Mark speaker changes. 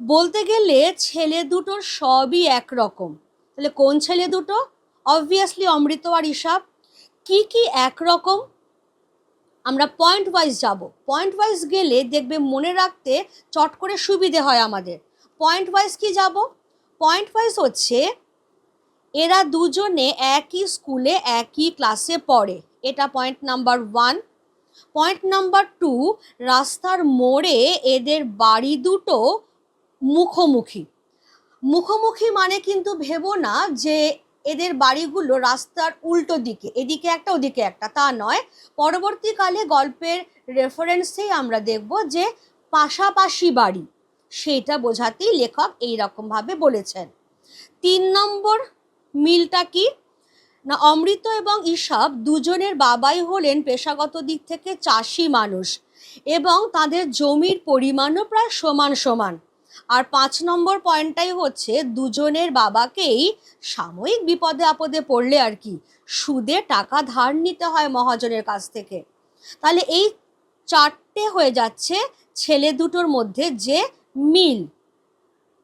Speaker 1: বলতে গেলে ছেলে দুটোর সবই একরকম। তাহলে কোন ছেলে দুটো? অবভিয়াসলি অমৃত আর হিসাব কি কি একরকম? আমরা পয়েন্ট ওয়াইজ যাব। পয়েন্ট ওয়াইজ গেলে দেখবে মনে রাখতে চট করে সুবিধে হয় আমাদের। পয়েন্ট ওয়াইজ কি যাব? পয়েন্ট ওয়াইজ হচ্ছে এরা দুজনে একই স্কুলে একই ক্লাসে পড়ে। এটা point number one point number two রাস্তার মোড়ে এদের বাড়ি দুটো মুখোমুখি। মুখোমুখি মানে কিন্তু ভেবো না যে এদের বাড়িগুলো রাস্তার উল্টো দিকে, এদিকে একটা, ওদিকে একটা, তা নয়। পরবর্তীকালে গল্পের রেফারেন্সেই আমরা দেখব যে পাশাপাশি বাড়ি সেটা বোঝাতেই লেখক এই রকমভাবে বলেছেন। তিন নম্বর মিলটা কি? না, অমৃত এবং ঈশাব দুজনের বাবাই হলেন পেশাগত দিক থেকে চাষি মানুষ এবং তাদের জমির পরিমাণও প্রায় সমান সমান। আর পাঁচ নম্বর পয়েন্টটাই হচ্ছে দুজনের বাবাকেই সাময়িক বিপদে আপদে পড়লে আর কি সুদে টাকা ধার নিতে হয় মহাজনের কাছ থেকে। তাহলে এই চারটে হয়ে যাচ্ছে ছেলে দুটোর মধ্যে যে মিল।